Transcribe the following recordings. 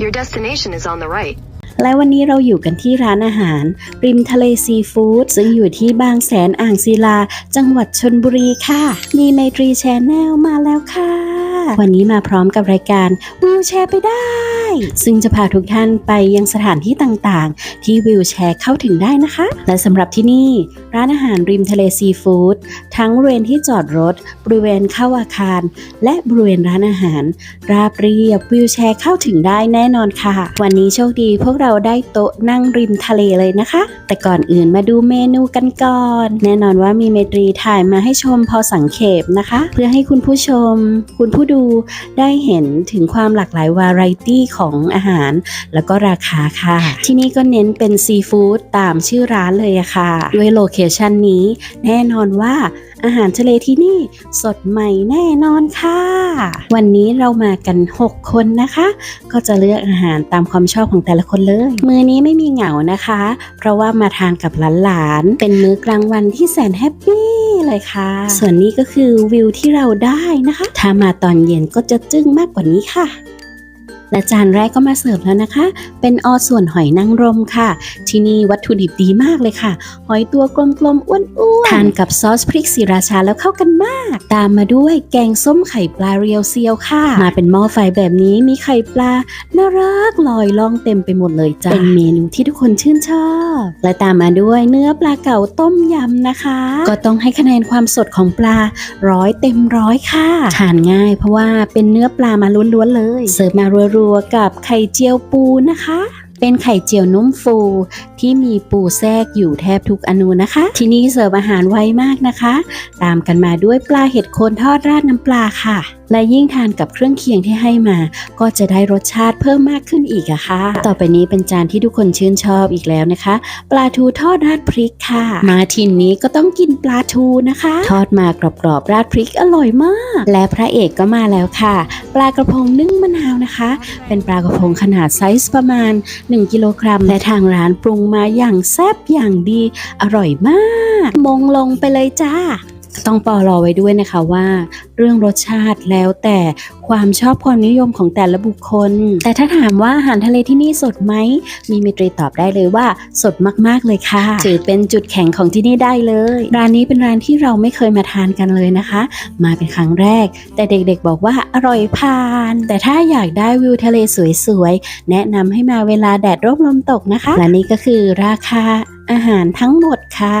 Your destination is on the right. และวันนี้เราอยู่กันที่ร้านอาหาร ริมทะเลซีฟู้ดซึ่งอยู่ที่บางแสนอ่างศิลา จังหวัดชนบุรีค่ะ มีไมตรีแชนแนลมาแล้วค่ะ วันนี้มาพร้อมกับรายการวิวแชร์ไปได้ ซึ่งจะพาทุกท่านไปยังสถานที่ต่างๆ ที่วิวแชร์เข้าถึงได้นะคะ และสำหรับที่นี่ ร้านอาหารริมทะเลซีฟู้ดทั้งบริเวณที่จอดรถ บริเวณเข้าอาคาร และบริเวณร้านอาหาร ราบเรียบวิวแชร์เข้าถึงได้แน่นอนค่ะ วันนี้โชคดีพวกเราได้โต๊ะนั่งริมทะเลเลยนะคะ แต่ก่อนอื่นมาดูเมนูกันก่อน แน่นอนว่ามีเมตรีถ่ายมาให้ชมพอสังเขปนะคะ เพื่อให้คุณผู้ชม คุณผู้ดูได้เห็นถึงความหลากหลายวาไรตี้ของอาหาร แล้วก็ราคาค่ะ ที่นี่ก็เน้นเป็นซีฟู้ดตามชื่อร้านเลยอะค่ะ ด้วยโลเคชันนี้ แน่นอนว่าอาหารทะเลที่นี่สดใหม่แน่นอนค่ะ วันนี้เรามากัน 6 คนนะคะ ก็จะเลือกอาหารตามความชอบของแต่ละคนเลย มื้อนี้ไม่มีเหงานะคะ เพราะว่ามาทานกับหลานๆ เป็นมื้อกลางวันที่แสนแฮปปี้เลยค่ะ ส่วนนี้ก็คือวิวที่เราได้นะคะ ถ้ามาตอนเย็นก็จะจึ้งมากกว่านี้ค่ะ และจานแรกก็มาเสิร์ฟแล้วนะคะ เป็นออส่วนหอยนางรมค่ะ ที่นี่วัตถุดิบดีมากเลยค่ะ หอยตัวกลมๆอ้วนๆทานกับซอสพริกสีราชาแล้วเข้ากันมาก ตามมาด้วยแกงส้มไข่ปลาเรียวเซียวค่ะ มาเป็นหม้อไฟแบบนี้มีไข่ปลาน่ารักลอยล่องเต็มไปหมดเลยจ้าเป็นเมนูที่ทุกคนชื่นชอบ และตามมาด้วยเนื้อปลาเก๋าต้มยำนะคะ ก็ต้องให้คะแนนความสดของปลาร้อยเต็มร้อยค่ะทานง่ายเพราะว่าเป็นเนื้อปลามาล้วนๆเลย เสิร์ฟมารัวๆกับไข่เจียวปูนะคะ เป็นไข่เจียวนุ่มฟูที่มีปูแทรกอยู่แทบทุกอนูนะคะ ที่นี่เสิร์ฟอาหารไวมากนะคะ ตามกันมาด้วยปลาเห็ดโคนทอดราดน้ำปลาค่ะ และยิ่งทานกับเครื่องเคียงที่ให้มา ก็จะได้รสชาติเพิ่มมากขึ้นอีกอะค่ะ ต่อไปนี้เป็นจานที่ทุกคนชื่นชอบอีกแล้วนะคะ ปลาทูทอดราดพริกค่ะ มาทินนี้ก็ต้องกินปลาทูนะคะ ทอดมากรอบๆราดพริกอร่อยมาก และพระเอกก็มาแล้วค่ะ ปลากระพงนึ่งมะนาวนะคะ เป็นปลากระพงขนาดไซส์ประมาณ 1 กิโลกรัมและทางร้านปรุงมาอย่างแซ่บอย่างดีอร่อยมาก มงลงไปเลยจ้า ต้องปอรอไว้ด้วยนะคะว่า เรื่องรสชาติแล้วแต่ความชอบความนิยมของแต่ละบุคคล แต่ถ้าถามว่าอาหารทะเลที่นี่สดไหมมีเมตรีตอบได้เลยว่าสดมากๆเลยค่ะ ถือเป็นจุดแข็งของที่นี่ได้เลย ร้านนี้เป็นร้านที่เราไม่เคยมาทานกันเลยนะคะ มาเป็นครั้งแรก แต่เด็กๆบอกว่าอร่อยผ่าน แต่ถ้าอยากได้วิวทะเลสวยๆแนะนำให้มาเวลาแดดร่มลมตกนะคะและนี่ก็คือราคา อาหารทั้งหมดค่ะ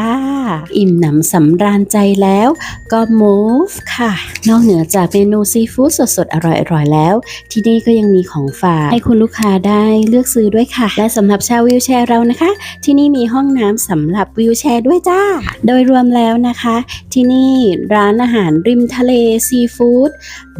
อิ่มหนำสำราญใจแล้วก็ move ค่ะ นอกเหนือจากเมนูซีฟู้ดสดๆ อร่อยๆ แล้ว ที่นี่ก็ยังมีของฝากให้คุณลูกค้าได้เลือกซื้อด้วยค่ะ และสำหรับชาววิวแชร์เรานะคะ ที่นี่มีห้องน้ำสำหรับวิวแชร์ด้วยจ้า โดยรวมแล้วนะคะ ที่นี่ร้านอาหารริมทะเลซีฟู้ด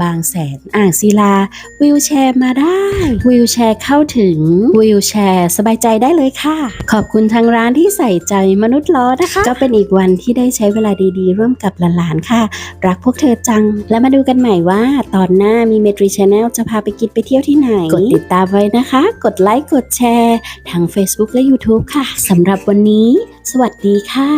บางแสนอ่างศิลา วิวแชร์มาได้ วิวแชร์เข้าถึงวิวแชร์สบายใจได้เลยค่ะ ขอบคุณทางร้านที่ใส่ใจมนุษย์ล้อนะคะ ก็เป็นอีกวันที่ได้ใช้เวลาดีๆ ร่วมกับหลานๆค่ะ รักพวกเธอจัง แล้วมาดูกันใหม่ว่า ตอนหน้ามีเมทรีชแนลจะพาไปกินไปเที่ยวที่ไหน กดติดตามไว้นะคะ กดไลค์กดแชร์ทาง Facebook และ YouTube ค่ะสำหรับวันนี้ สวัสดีค่ะ